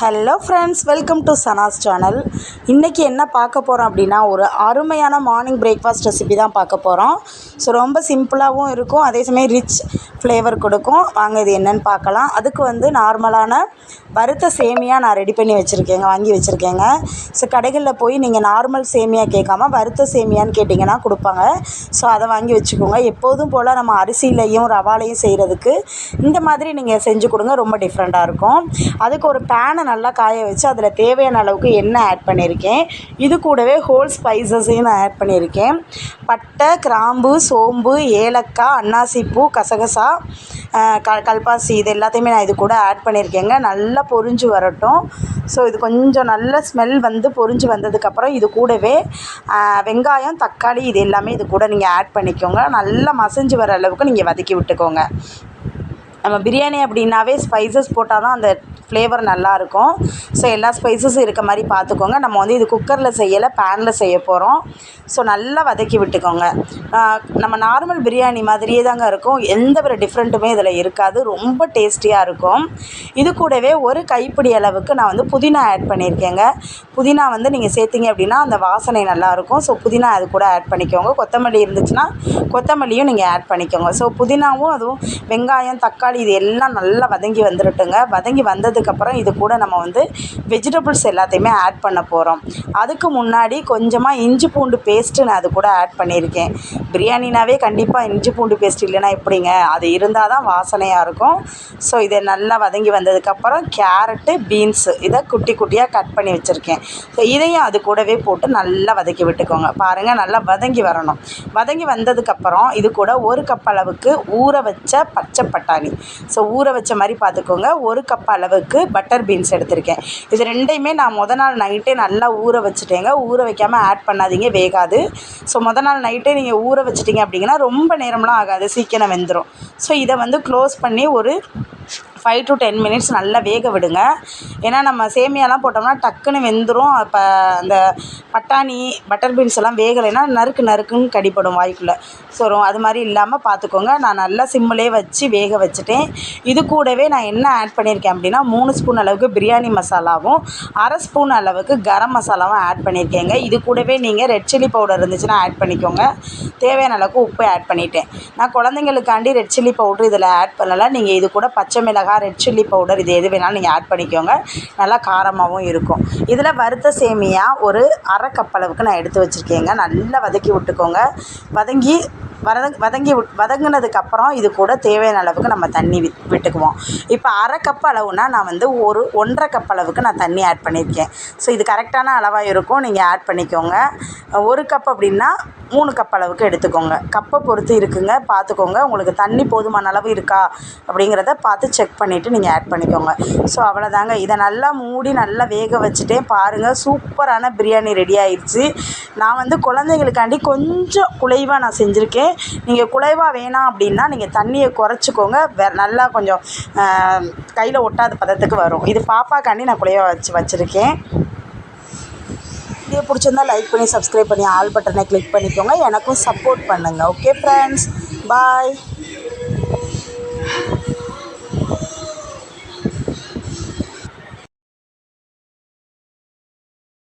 Hello friends welcome to Sana's channel இன்றைக்கி என்ன பார்க்க போகிறோம் அப்படின்னா ஒரு அருமையான மார்னிங் பிரேக்ஃபாஸ்ட் ரெசிபி தான் பார்க்க போகிறோம் ஸோ ரொம்ப சிம்பிளாகவும் இருக்கும் அதே சமயம் ரிச் ஃப்ளேவர் கொடுக்கும். வாங்க இது என்னென்னு பார்க்கலாம். அதுக்கு வந்து நார்மலான வறுத்த சேமியா நான் ரெடி பண்ணி வச்சுருக்கேங்க வாங்கி வச்சுருக்கேங்க. ஸோ கடைகளில் போய் நீங்கள் நார்மல் சேமியா கேட்காம வறுத்த சேமியான்னு கேட்டிங்கன்னா கொடுப்பாங்க. ஸோ அதை வாங்கி வச்சுக்கோங்க. எப்போதும் போல் நம்ம அரிசியிலையும் ரவாலையும் செய்கிறதுக்கு இந்த மாதிரி நீங்கள் செஞ்சு கொடுங்க ரொம்ப டிஃப்ரெண்ட்டாக இருக்கும். அதுக்கு ஒரு பேனை நல்லா காய வச்சு அதில் தேவையான அளவுக்கு எண்ணெய் ஆட் பண்ணியிருக்கேன். இது கூடவே ஹோல் ஸ்பைசஸையும் நான் ஆட் பண்ணியிருக்கேன். பட்டை கிராம்பு சோம்பு ஏலக்காய் அன்னாசிப்பூ கசகசா க கல்பாசி இது எல்லாத்தையுமே நான் இது கூட ஆட் பண்ணியிருக்கேங்க. நல்லா பொரிஞ்சு வரட்டும். ஸோ இது கொஞ்சம் நல்ல ஸ்மெல் வந்து பொரிஞ்சு வந்ததுக்கப்புறம் இது கூடவே வெங்காயம் தக்காளி இது எல்லாமே இது கூட நீங்கள் ஆட் பண்ணிக்கோங்க. நல்லா மசஞ்சு வர அளவுக்கு நீங்கள் வதக்கி விட்டுக்கோங்க. நம்ம பிரியாணி அப்படின்னாவே ஸ்பைசஸ் போட்டால் தான் அந்த ஃப்ளேவர் நல்லாயிருக்கும் ஸோ எல்லா ஸ்பைசஸும் இருக்க மாதிரி பார்த்துக்கோங்க நம்ம வந்து இது குக்கரில் செய்யலை பேனில் செய்ய போகிறோம் ஸோ நல்லா வதக்கி விட்டுக்கோங்க. நம்ம நார்மல் பிரியாணி மாதிரியே தாங்க இருக்கும். எந்த ஒரு டிஃப்ரெண்ட்டுமே இதில் இருக்காது. ரொம்ப டேஸ்டியாக இருக்கும். இது கூடவே ஒரு கைப்பிடி அளவுக்கு நான் வந்து புதினா ஆட் பண்ணியிருக்கேங்க புதினா வந்து நீங்கள் சேர்த்திங்க அப்படின்னா அந்த வாசனை நல்லாயிருக்கும் ஸோ புதினா அது கூட ஆட் பண்ணிக்கோங்க. கொத்தமல்லி இருந்துச்சுன்னா கொத்தமல்லியும் நீங்கள் ஆட் பண்ணிக்கோங்க. ஸோ புதினாவும் அதுவும் வெங்காயம் தக்காளி இது எல்லாம் நல்லா வதங்கி வந்துருட்டுங்க. வதங்கி வந்தது வந்ததுக்கப்புறம் இது கூட நம்ம வந்து வெஜிடபிள்ஸ் எல்லாத்தையுமே ஆட் பண்ண போகிறோம் அதுக்கு முன்னாடி கொஞ்சமாக இஞ்சி பூண்டு பேஸ்ட்டு நான் அது கூட ஆட் பண்ணியிருக்கேன். பிரியாணினாவே கண்டிப்பாக இஞ்சி பூண்டு பேஸ்ட் இல்லைன்னா எப்படிங்க? அது இருந்தால் தான் வாசனையாக இருக்கும். ஸோ இதை நல்லா வதங்கி வந்ததுக்கப்புறம் கேரட்டு பீன்ஸு இதை குட்டி குட்டியாக கட் பண்ணி வச்சுருக்கேன். ஸோ இதையும் அது கூடவே போட்டு நல்லா வதக்கி விட்டுக்கோங்க. பாருங்கள் நல்லா வதங்கி வரணும். வதங்கி வந்ததுக்கப்புறம் இது கூட ஒரு கப் அளவுக்கு ஊற வச்ச பச்சை பட்டாணி. ஸோ ஊற வச்ச மாதிரி பார்த்துக்கோங்க. ஒரு கப் அளவுக்கு பட்டர் பீன்ஸ் எடுத்திருக்கேன். இது ரெண்டையுமே நான் முத நாள் நைட்டே நல்லா ஊற வச்சுட்டேங்க. ஊற வைக்காமல் ஆட் பண்ணாதீங்க வேகாது. ஸோ முத நாள் நைட்டே நீங்கள் ஊற வச்சிட்டிங்க அப்படிங்கன்னா ரொம்ப நேரம்லாம் ஆகாது சீக்கிரம் வெந்துடும் ஸோ இதை வந்து க்ளோஸ் பண்ணி ஒரு ஃபைவ் டு டென் மினிட்ஸ் நல்லா வேக விடுங்க. ஏன்னா நம்ம சேமியாலாம் போட்டோம்னா டக்குன்னு வெந்துடும் அப்போ அந்த பட்டாணி பட்டர் பீன்ஸ் எல்லாம் வேகலைன்னா நறுக்கு நறுக்குன்னு கடிப்படும் வாய்க்குள்ளே. ஸோ அது மாதிரி இல்லாமல் பார்த்துக்கோங்க நான் நல்லா சிம்மிலே வச்சு வேக வச்சுட்டேன். இது கூடவே நான் என்ன ஆட் பண்ணியிருக்கேன் அப்படின்னா மூணு ஸ்பூன் அளவுக்கு பிரியாணி மசாலாவும் அரை ஸ்பூன் அளவுக்கு கரம் மசாலாவும் ஆட் பண்ணியிருக்கேங்க இது கூடவே நீங்கள் ரெட் சில்லி பவுடர் இருந்துச்சுன்னா ஆட் பண்ணிக்கோங்க. தேவையான அளவுக்கு உப்பு ஆட் பண்ணிட்டேன். நான் குழந்தைங்களுக்காண்டி ரெட் சில்லி பவுட்ரு இதில் ஆட் பண்ணலை. நீங்கள் இது கூட பச்சை மிளகாய் ரெட் சில்லி பவுடர் இது எது வேணாலும் நீங்கள் ஆட் பண்ணிக்கோங்க. நல்லா காரமாகவும் இருக்கும். இதில் வறுத்த சேமியா ஒரு அரை கப் அளவுக்கு நான் எடுத்து வச்சுருக்கேங்க. நல்லா வதக்கி விட்டுக்கோங்க. வதங்கி வதங் வதங்கி விட் வதங்கினதுக்கப்புறம் இது கூட தேவையான அளவுக்கு நம்ம தண்ணி விட் விட்டுக்குவோம். இப்போ அரை கப் அளவுனா நான் வந்து ஒரு ஒன்றரை கப் அளவுக்கு நான் தண்ணி ஆட் பண்ணியிருக்கேன். ஸோ இது கரெக்டான அளவாக இருக்கும். நீங்கள் ஆட் பண்ணிக்கோங்க. ஒரு கப் அப்படின்னா மூணு கப் அளவுக்கு எடுத்துக்கோங்க. கப்பை பொறுத்து இருக்குங்க. பார்த்துக்கோங்க உங்களுக்கு தண்ணி போதுமான அளவு இருக்கா அப்படிங்கிறத பார்த்து செக் பண்ணிவிட்டு நீங்கள் ஆட் பண்ணிக்கோங்க. ஸோ அவ்வளோதாங்க இதை நல்லா மூடி நல்லா வேக வச்சுட்டேன். பாருங்கள் சூப்பரான பிரியாணி ரெடி ஆயிடுச்சு நான் வந்து குழந்தைங்களுக்காண்டி கொஞ்சம் குலைவாக நான் செஞ்சுருக்கேன். நீங்கள் குலைவாக வேணாம் அப்படின்னா நீங்கள் தண்ணியை குறைச்சிக்கோங்க. வே நல்லா கொஞ்சம் கையில் ஒட்டாத பதத்துக்கு வரும். இது பாப்பாக்காண்டி நான் குலைவாக வச்சு வச்சுருக்கேன். வீடியோ பிடிச்சிருந்தா லைக் பண்ணி சப்ஸ்கிரைப் பண்ணி ஆல் பட்டனை கிளிக் பண்ணிக்கோங்க. எனக்கும் சப்போர்ட் பண்ணுங்கள் ஓகே ஃப்ரெண்ட்ஸ் பாய்